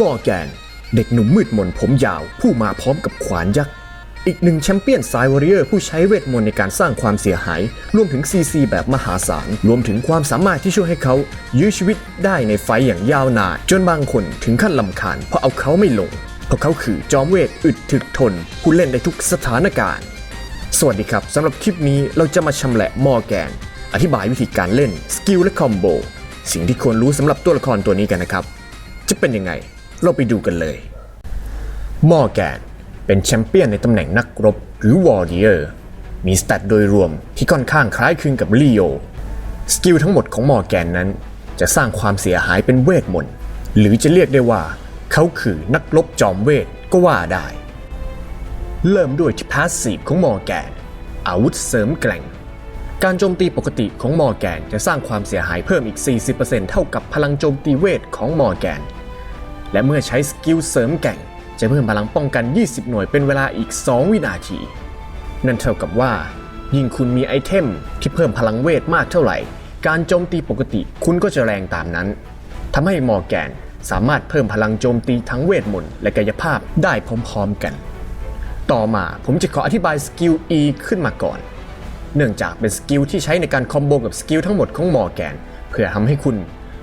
มอร์แกน เด็กหนุ่มมืดมนผมยาวผู้มาพร้อมกับขวานยักษ์ อีกหนึ่งแชมเปี้ยนสายวอริเออร์ผู้ใช้เวทมนต์ในการสร้างความเสียหาย รวมถึงซีซีแบบมหาศาล รวมถึงความสามารถที่ช่วยให้เขา ยื้อชีวิตได้ในไฟอย่างยาวนาน จนบางคนถึงขั้นลำคาญเพราะเอาเขาไม่ลง เพราะเขาคือจอมเวทอึดถึกทน ผู้เล่นได้ทุกสถานการณ์ สวัสดีครับสำหรับคลิปนี้เราจะมาชำแหละมอร์แกน อธิบายวิธีการเล่นสกิลและคอมโบสิ่งที่ควรรู้สำหรับตัวละครตัวนี้กันนะครับจะเป็นยังไง เราไปดูกันเลย มอร์แกนเป็นแชมเปี้ยนในตำแหน่งนักรบหรือวอร์เดียร์มีสแตทโดยรวมที่ค่อนข้างคล้ายคลึงกับลีโอ สกิลทั้งหมดของมอร์แกนนั้น จะสร้างความเสียหายเป็นเวทมนต์ หรือจะเรียกได้ว่า เขาคือนักรบจอมเวทก็ว่าได้ เริ่มด้วยที่พาสซีฟของมอร์แกน อาวุธเสริมแกร่ง การโจมตีปกติของมอร์แกนจะสร้างความเสียหายเพิ่มอีก 40%เท่ากับพลังโจมตีเวทของมอร์แกน และเมื่อใช้สกิลเสริมแก่ง จะเพิ่มพลังป้องกัน 20 หน่วยเป็นเวลาอีก 2 วินาที นั่นเท่ากับว่า ยิ่งคุณมีไอเทมที่เพิ่มพลังเวทมากเท่าไหร่ การโจมตีปกติคุณก็จะแรงตามนั้นทำให้มอร์แกนสามารถเพิ่มพลังโจมตีทั้งเวทมนต์และกายภาพได้พร้อมๆกัน ต่อมาผมจะขออธิบายสกิล E ขึ้นมาก่อน เนื่องจากเป็นสกิลที่ใช้ในการคอมโบกับสกิลทั้งหมดของมอร์แกน เพื่อทำให้คุณ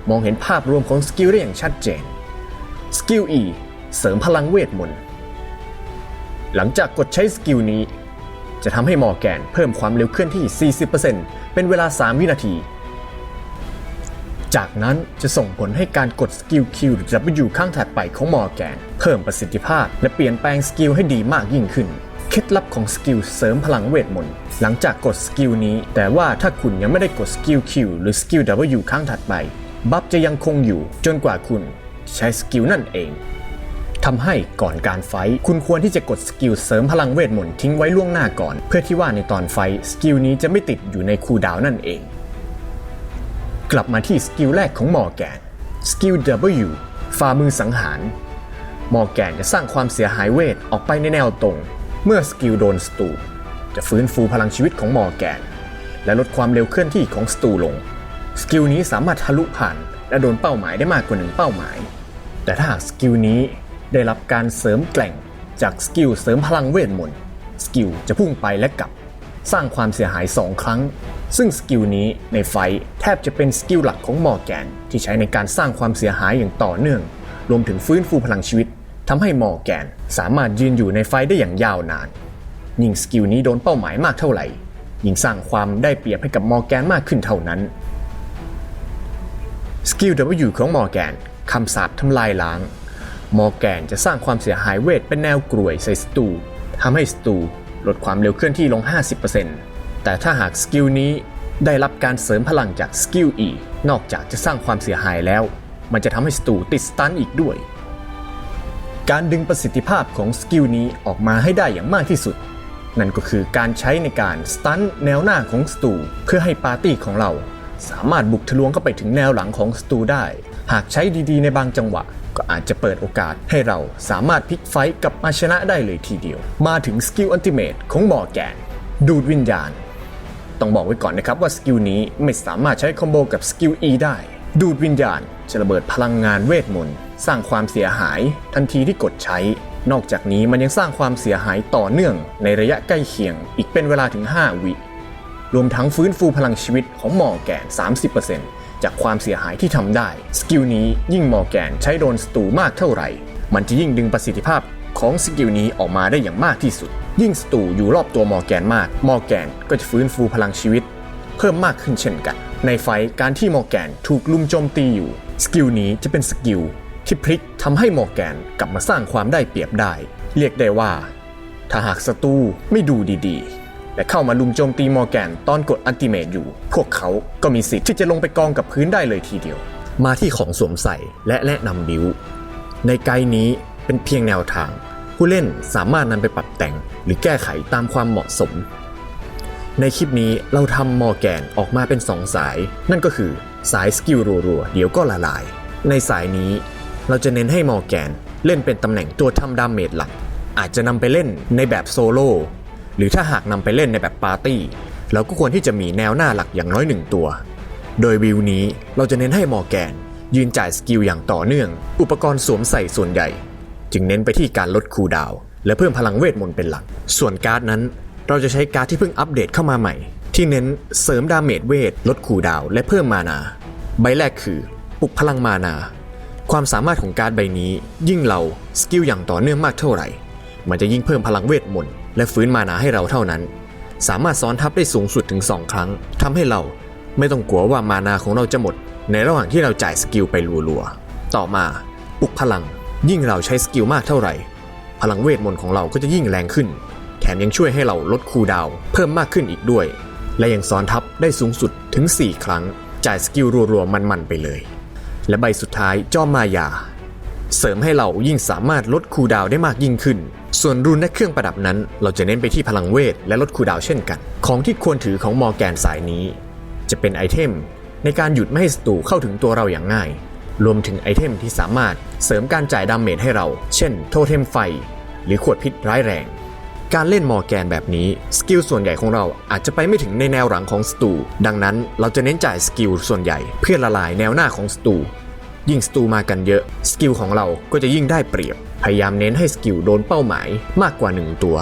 มองเห็นภาพรวมของสกิลได้อย่างชัดเจน สกิล E เสริมพลังเวทมนต์ หลังจากกดใช้สกิลนี้ จะทำให้มอร์แกนเพิ่มความเร็วเคลื่อนที่ 40%เป็นเวลา 3 วินาที จากนั้นจะส่งผลให้การกดสกิล Q หรือ W ข้างถัดไปของมอร์แกน เพิ่มประสิทธิภาพ และเปลี่ยนแปลงสกิลให้ดีมากยิ่งขึ้นเคล็ดลับของสกิลเสริมพลังเวทมนต์หลังจากกดสกิลนี้ แต่ว่าถ้าคุณยังไม่ได้กดสกิล Q หรือสกิล W ข้างถัดไป บัฟจะยังคงอยู่จนกว่าคุณ ใช้สกิลนั่นเองทำให้ก่อนการไฟคุณควรที่จะกดสกิลเสริมพลังเวทมนต์ทิ้งไว้ล่วงหน้าก่อน เพื่อที่ว่าในตอนไฟสกิลนี้จะไม่ติดอยู่ในคูดาวน์นั่นเอง กลับมาที่สกิลแรกของมอร์แกนสกิล W ฝ่ามือสังหาร มอร์แกนจะสร้างความเสียหายเวทออกไปในแนวตรง เมื่อสกิลโดนสตูจะฟื้นฟูพลังชีวิตของมอร์แกน และลดความเร็วเคลื่อนที่ของสตูลง สกิลนี้สามารถทะลุผ่าน และโดนเป้าหมายได้มากกว่าหนึ่งเป้าหมาย แต่ถ้าหากสกิลนี้ได้รับการเสริมแกร่งจากสกิลเสริมพลังเวทมนต์สกิลจะพุ่งไปและกลับ สร้างความเสียหาย 2 ครั้ง ซึ่งสกิลนี้ในไฟแทบจะเป็นสกิลหลักของมอร์แกนที่ใช้ในการสร้างความเสียหายอย่างต่อเนื่อง รวมถึงฟื้นฟูพลังชีวิตทำให้มอร์แกนสามารถยืนอยู่ในไฟได้อย่างยาวนาน ยิ่งสกิลนี้โดนเป้าหมายมากเท่าไหร่ ยิ่งสร้างความได้เปรียบให้กับมอร์แกนมากขึ้นเท่านั้น สกิล W ของมอร์แกนคำสาปทำลายล้าง มอร์แกนจะสร้างความเสียหายเวทเป็นแนวกรวยใส่สตูทำให้สตูลดความเร็วเคลื่อนที่ลง 50%แต่ถ้าหากสกิลนี้ได้รับการเสริมพลังจากสกิล E นอกจากจะสร้างความเสียหายแล้ว มันจะทำให้สตูติดสตันอีกด้วย การดึงประสิทธิภาพของสกิลนี้ออกมาให้ได้อย่างมากที่สุด นั่นก็คือการใช้ในการสตันแนวหน้าของสตูเพื่อให้ปาร์ตี้ของเรา สามารถบุกทะลวงเข้าไปถึงแนวหลังของสตูได้ หากใช้ดีๆ ในบางจังหวะ ก็อาจจะเปิดโอกาสให้เราสามารถพลิกไฟต์กับมาชนะได้เลยทีเดียว มาถึงสกิลอัลติเมทของหมอแกน ดูดวิญญาณ ต้องบอกไว้ก่อนนะครับว่าสกิลนี้ไม่สามารถใช้คอมโบกับสกิล E ได้ ดูดวิญญาณจะระเบิดพลังงานเวทมนต์สร้างความเสียหายทันทีที่กดใช้ นอกจากนี้มันยังสร้างความเสียหายต่อเนื่องในระยะใกล้เคียง อีกเป็นเวลาถึง 5 วิ รวมทั้งฟื้นฟูพลังชีวิตของมอร์แกน 30%จากความเสียหายที่ทำได้ สกิลนี้ยิ่งมอร์แกนใช้โดนสตูมากเท่าไหร่ มันจะยิ่งดึงประสิทธิภาพของสกิลนี้ออกมาได้อย่างมากที่สุด ยิ่งสตูอยู่รอบตัวมอร์แกนมาก มอร์แกนก็จะฟื้นฟูพลังชีวิต เพิ่มมากขึ้นเช่นกัน ในไฟท์การที่มอร์แกนถูกลุมโจมตีอยู่ สกิลนี้จะเป็นสกิลที่พลิกทำให้มอร์แกนกลับมาสร้างความได้เปรียบได้ เรียกได้ว่า ถ้าหากศัตรูไม่ดูดีๆ และเข้ามาลุมโจมตีมอร์แกนตอนกดอัลติเมทอยู่ พวกเขาก็มีสิทธิ์ที่จะลงไปกองกับพื้นได้เลยทีเดียว มาที่ของสวมใส่และแนะนำบิวในไกด์นี้เป็นเพียงแนวทาง ผู้เล่นสามารถนำไปปรับแต่งหรือแก้ไขตามความเหมาะสม ในคลิปนี้เราทำมอร์แกนออกมาเป็น2สาย นั่นก็คือสายสกิลรัวๆเดี๋ยวก็ละลาย ในสายนี้เราจะเน้นให้มอร์แกนเล่นเป็นตำแหน่งตัวทำดาเมจหลัก อาจจะนำไปเล่นในแบบโซโล่ หรือถ้าหากนำไปเล่นในแบบปาร์ตี้ เราก็ควรที่จะมีแนวหน้าหลักอย่างน้อยหนึ่งตัว โดยวิวนี้เราจะเน้นให้มอร์แกน ยืนจ่ายสกิลอย่างต่อเนื่อง อุปกรณ์สวมใส่ส่วนใหญ่ จึงเน้นไปที่การลดคูดาว และเพิ่มพลังเวทมนต์เป็นหลัก ส่วนการ์ดนั้น เราจะใช้การ์ดที่เพิ่งอัปเดตเข้ามาใหม่ ที่เน้นเสริมดาเมจเวท ลดคูดาว และเพิ่มมานา ใบแรกคือปลุกพลังมานา ความสามารถของการ์ดใบนี้ ยิ่งเราสกิลอย่างต่อเนื่องมากเท่าไหร่ มันจะยิ่งเพิ่มพลังเวทมนต์ และฟื้นมานาให้เราเท่านั้น สามารถซ้อนทับได้สูงสุดถึง 2 ครั้งทำให้เราไม่ต้องกลัวว่ามานาของเราจะหมด ในระหว่างที่เราจ่ายสกิลไปรัวๆ ต่อมาปลุกพลัง ยิ่งเราใช้สกิลมากเท่าไหร่ พลังเวทมนต์ของเราก็จะยิ่งแรงขึ้น แถมยังช่วยให้เราลดคูดาวเพิ่มมากขึ้นอีกด้วย และยังซ้อนทับได้สูงสุดถึง 4 ครั้ง จ่ายสกิลรัวๆมันๆไปเลย และใบสุดท้ายจอมมายา เสริมให้เรายิ่งสามารถลดคูดาวได้มากยิ่งขึ้น ส่วนรุนและเครื่องประดับนั้น เราจะเน้นไปที่พลังเวทและลดคูดาวเช่นกัน ของที่ควรถือของมอร์แกนสายนี้ จะเป็นไอเทม ในการหยุดไม่ให้ศัตรูเข้าถึงตัวเราอย่างง่าย รวมถึงไอเทมที่สามารถเสริมการจ่ายดาเมจให้เรา เช่น โทเทมไฟ หรือขวดพิษร้ายแรง การเล่นมอร์แกนแบบนี้ สกิลส่วนใหญ่ของเราอาจจะไปไม่ถึงในแนวหลังของศัตรูดังนั้นเราจะเน้นจ่ายสกิลส่วนใหญ่ เพื่อละลายแนวหน้าของศัตรูยิ่งสตูมากันเยอะ สกิลของเราก็จะยิ่งได้เปรียบ พยายามเน้นให้สกิลโดนเป้าหมายมากกว่า 1 ตัว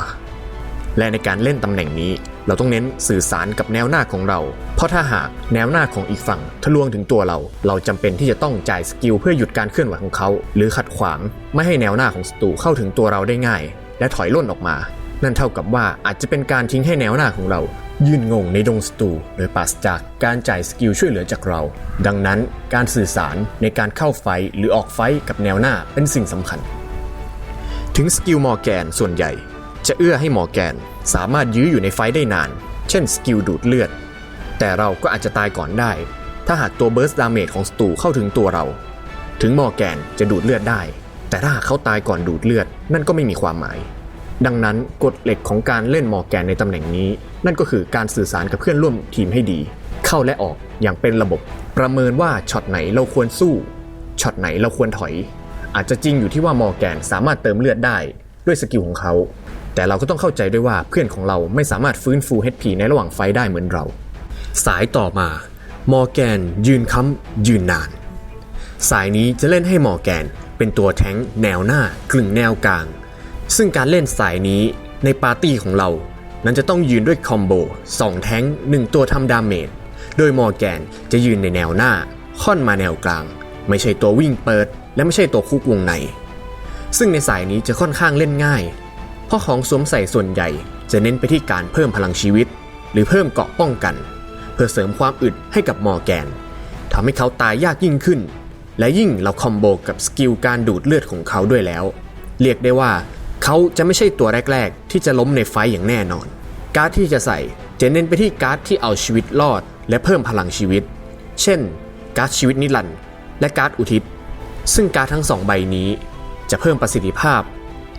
และในการเล่นตำแหน่งนี้เราต้องเน้นสื่อสารกับแนวหน้าของเรา เพราะถ้าหากแนวหน้าของอีกฝั่งทะลวงถึงตัวเรา เราจำเป็นที่จะต้องจ่ายสกิลเพื่อหยุดการเคลื่อนไหวของเขา หรือขัดขวาง ไม่ให้แนวหน้าของศัตรูเข้าถึงตัวเราได้ง่าย และถอยล่นออกมา นั่นเท่ากับว่าอาจจะเป็นการทิ้งให้แนวหน้าของเรา ยืนงงในดงศัตรูโดยปราศจากการจ่ายสกิลช่วยเหลือจากเรา ดังนั้นการสื่อสารในการเข้าไฟหรือออกไฟกับแนวหน้าเป็นสิ่งสำคัญ ถึงสกิลมอร์แกนส่วนใหญ่ จะเอื้อให้มอร์แกนสามารถยื้ออยู่ในไฟได้นาน เช่นสกิลดูดเลือด แต่เราก็อาจจะตายก่อนได้ ถ้าหากตัวเบิร์สดาเมจของศัตรูเข้าถึงตัวเรา ถึงมอร์แกนจะดูดเลือดได้ แต่ถ้าหากเขาตายก่อนดูดเลือดนั่นก็ไม่มีความหมาย ดังนั้นกฎเหล็กของการเล่นมอร์แกนในตำแหน่งนี้ นั่นก็คือการสื่อสารกับเพื่อนร่วมทีมให้ดี เข้าและออกอย่างเป็นระบบ ประเมินว่าช็อตไหนเราควรสู้ช็อตไหนเราควรถอย อาจจะจริงอยู่ที่ว่ามอร์แกนสามารถเติมเลือดได้ด้วยสกิลของเขา แต่เราก็ต้องเข้าใจด้วยว่าเพื่อนของเราไม่สามารถฟื้นฟู HP ในระหว่างไฟได้เหมือนเรา สายต่อมามอร์แกนยืนค้ำยืนนาน สายนี้จะเล่นให้มอร์แกนเป็นตัวแท้งแนวหน้ากลึงแนวกลาง ซึ่งการเล่นสายนี้ในปาร์ตี้ของเรา นั้นจะต้องยืนด้วยคอมโบ2แท้ง1 ตัวทำดาเมจโดยมอร์แกนจะยืนในแนวหน้า ค่อนมาแนวกลาง ไม่ใช่ตัววิ่งเปิด และไม่ใช่ตัวคุกวงใน ซึ่งในสายนี้จะค่อนข้างเล่นง่าย เพราะของสวมใส่ส่วนใหญ่จะเน้นไปที่การเพิ่มพลังชีวิต หรือเพิ่มเกราะป้องกัน เพื่อเสริมความอึดให้กับมอแกนทำให้เขาตายยากยิ่งขึ้น และยิ่งเราคอมโบกับสกิลการดูดเลือดของเขาด้วยแล้ว เรียกได้ว่าเขาจะไม่ใช่ตัวแรก ๆ ที่จะล้มในไฟอย่างแน่นอน การ์ดที่จะใส่จะเน้นไปที่การ์ดที่เอาชีวิตรอด และเพิ่มพลังชีวิต เช่น การ์ดชีวิตนิรันดร์และการ์ดอุทิศ ซึ่งการ์ดทั้งสองใบนี้จะเพิ่มประสิทธิภาพ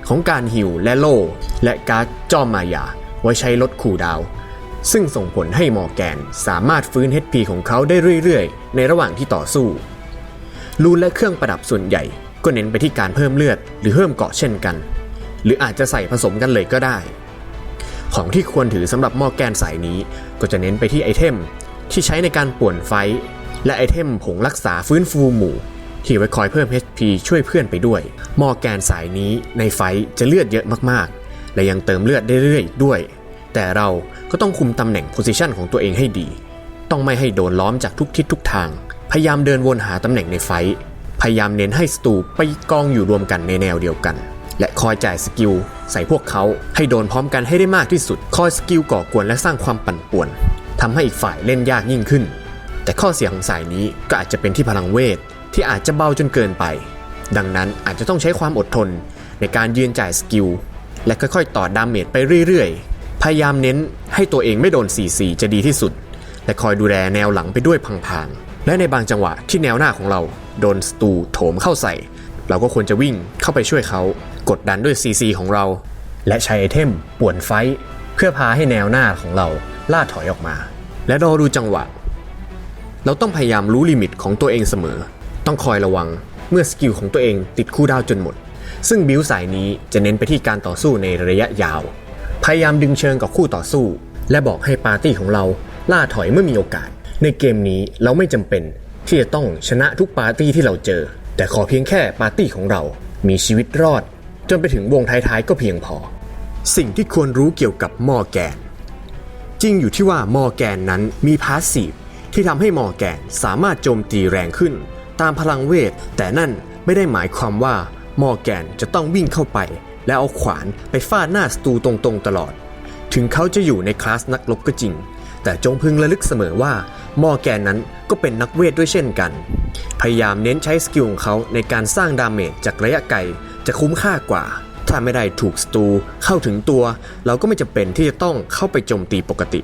ของการฮิวและโล่และการ์ดจอมมายา ไว้ใช้ลดคูลดาว ซึ่งส่งผลให้มอแกนสามารถฟื้น HP ของเขาได้เรื่อยๆ ในระหว่างที่ต่อสู้ รูนและเครื่องประดับส่วนใหญ่ ก็เน้นไปที่การเพิ่มเลือด หรือเพิ่มเกาะเช่นกัน หรืออาจจะใส่ผสมกันเลยก็ได้ ของที่ควรถือสำหรับมอแกนสายนี้ ก็จะเน้นไปที่ไอเทมที่ใช้ในการป่วนไฟและไอเทมผงรักษาฟื้นฟูหมู่ ที่ไว้คอยเพิ่ม HP ช่วยเพื่อนไปด้วย มอแกนสายนี้ในไฟจะเลือดเยอะมากๆ และยังเติมเลือดได้เรื่อยๆด้วย แต่เราก็ต้องคุมตำแหน่งโพซิชันของตัวเองให้ดี ต้องไม่ให้โดนล้อมจากทุกทิศทุกทาง พยายามเดินวนหาตำแหน่งในไฟ พยายามเน้นให้สตูไปกองอยู่รวมกันในแนวเดียวกัน และคอยจ่ายสกิลใส่พวกเขาให้โดนพร้อมกันให้ได้มากที่สุด คอยสกิลก่อกวนและสร้างความปั่นป่วนทำให้อีกฝ่ายเล่นยากยิ่งขึ้น แต่ข้อเสียของสายนี้ก็อาจจะเป็นที่พลังเวท ที่อาจจะเบาจนเกินไป ดังนั้นอาจจะต้องใช้ความอดทนในการยืนจ่ายสกิล และค่อยๆ ต่อดาเมจไปเรื่อยๆ พยายามเน้นให้ตัวเองไม่โดน 4-4 จะดีที่สุด และคอยดูแลแนวหลังไปด้วยพังๆ และในบางจังหวะที่แนวหน้าของเรา โดนสตูโถมเข้าใส่ เราก็ควรจะวิ่งเข้าไปช่วยเขา กดดันด้วย CC ของเรา และใช้ไอเทมป่วนไฟท์เพื่อพาให้แนวหน้าของเราล่าถอยออกมา และรอดูจังหวะ เราต้องพยายามรู้ลิมิตของตัวเองเสมอ ต้องคอยระวังเมื่อสกิลของตัวเองติดคู่ดาวจนหมด ซึ่งบิวสายนี้จะเน้นไปที่การต่อสู้ในระยะยาว พยายามดึงเชิงกับคู่ต่อสู้ และบอกให้ปาร์ตี้ของเราล่าถอยเมื่อมีโอกาส ในเกมนี้เราไม่จำเป็นที่จะต้องชนะทุกปาร์ตี้ที่เราเจอ แต่ขอเพียงแค่ปาร์ตี้ของเรา มีชีวิตรอด จนไปถึงวงท้ายๆก็เพียงพอ สิ่งที่ควรรู้เกี่ยวกับมอแกน จริงอยู่ที่ว่ามอแกนนั้นมีพาสซีฟที่ทำให้มอแกนสามารถโจมตีแรงขึ้น ตามพลังเวท แต่นั่นไม่ได้หมายความว่ามอร์แกนจะต้องวิ่งเข้าไป แล้วเอาขวานไปฟาดหน้าสตูตรงๆตลอด ถึงเขาจะอยู่ในคลาสนักรบก็จริง แต่จงพึงระลึกเสมอว่ามอร์แกนนั้นก็เป็นนักเวทด้วยเช่นกัน พยายามเน้นใช้สกิลของเขาในการสร้างดาเมจจากระยะไกลจะคุ้มค่ากว่า ถ้าไม่ได้ถูกสตูเข้าถึงตัว เราก็ไม่จำเป็นที่จะต้องเข้าไปโจมตีปกติ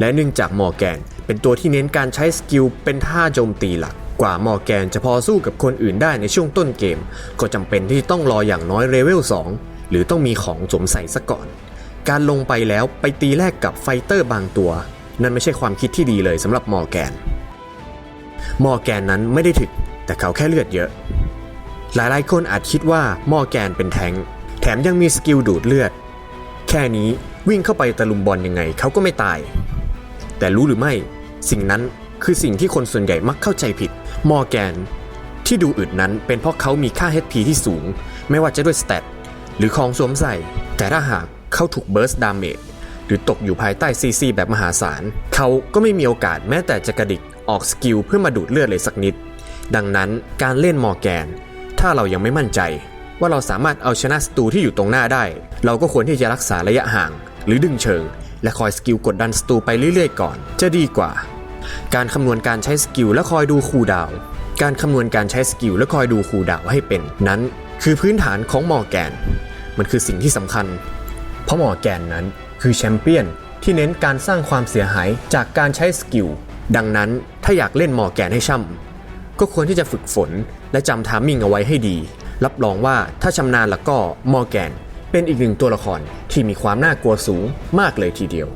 และเนื่องจากมอร์แกนเป็นตัวที่เน้นการใช้สกิลเป็นท่าโจมตีหลัก กว่ามอร์แกนจะพอสู้กับคนอื่นได้ในช่วงต้นเกม ก็จำเป็นที่ต้องรออย่างน้อยเลเวล 2 หรือต้องมีของสวมใส่ซะก่อน การลงไปแล้วไปตีแลกกับไฟเตอร์บางตัว นั่นไม่ใช่ความคิดที่ดีเลยสำหรับมอร์แกน มอร์แกนนั้นไม่ได้ถึก แต่เขาแค่เลือดเยอะ หลายๆ คนอาจคิดว่ามอร์แกนเป็นแทงแถมยังมีสกิลดูดเลือด แค่นี้วิ่งเข้าไปตะลุมบอลยังไงเขาก็ไม่ตาย แต่รู้หรือไม่ สิ่งนั้นคือสิ่งที่คนส่วนใหญ่มักเข้าใจผิด มอร์แกน ที่ดูอึดนั้นเป็นเพราะเขามีค่า HP ที่สูง ไม่ว่าจะด้วยสเตตหรือของสวมใส่ แต่ถ้าหากเขาถูกเบิร์สดาเมจหรือตกอยู่ภายใต้ซีซีแบบมหาศาล เขาก็ไม่มีโอกาสแม้แต่จะกระดิกออกสกิลเพื่อมาดูดเลือดเลยสักนิด ดังนั้นการเล่นมอร์แกน ถ้าเรายังไม่มั่นใจ ว่าเราสามารถเอาชนะศัตรูที่อยู่ตรงหน้าได้ เราก็ควรที่จะรักษาระยะห่าง หรือดึงเชิง และคอยสกิลกดดันศัตรูไปเรื่อยๆ ก่อน จะดีกว่า การคำนวณการใช้สกิลและคอยดูคูดาว การคำนวณการใช้สกิลและคอยดูคูดาวให้เป็น นั้นคือพื้นฐานของมอแกน มันคือสิ่งที่สำคัญ เพราะมอแกนนั้นคือแชมเปี้ยนที่เน้นการสร้างความเสียหายจากการใช้สกิล ดังนั้นถ้าอยากเล่นมอแกนให้ช่ำก็ควรที่จะฝึกฝนและจำทามมิ่งเอาไว้ให้ดี รับรองว่าถ้าชำนาญแล้วก็มอแกนเป็นอีกหนึ่งตัวละครที่มีความน่ากลัวสูงมากเลยทีเดียว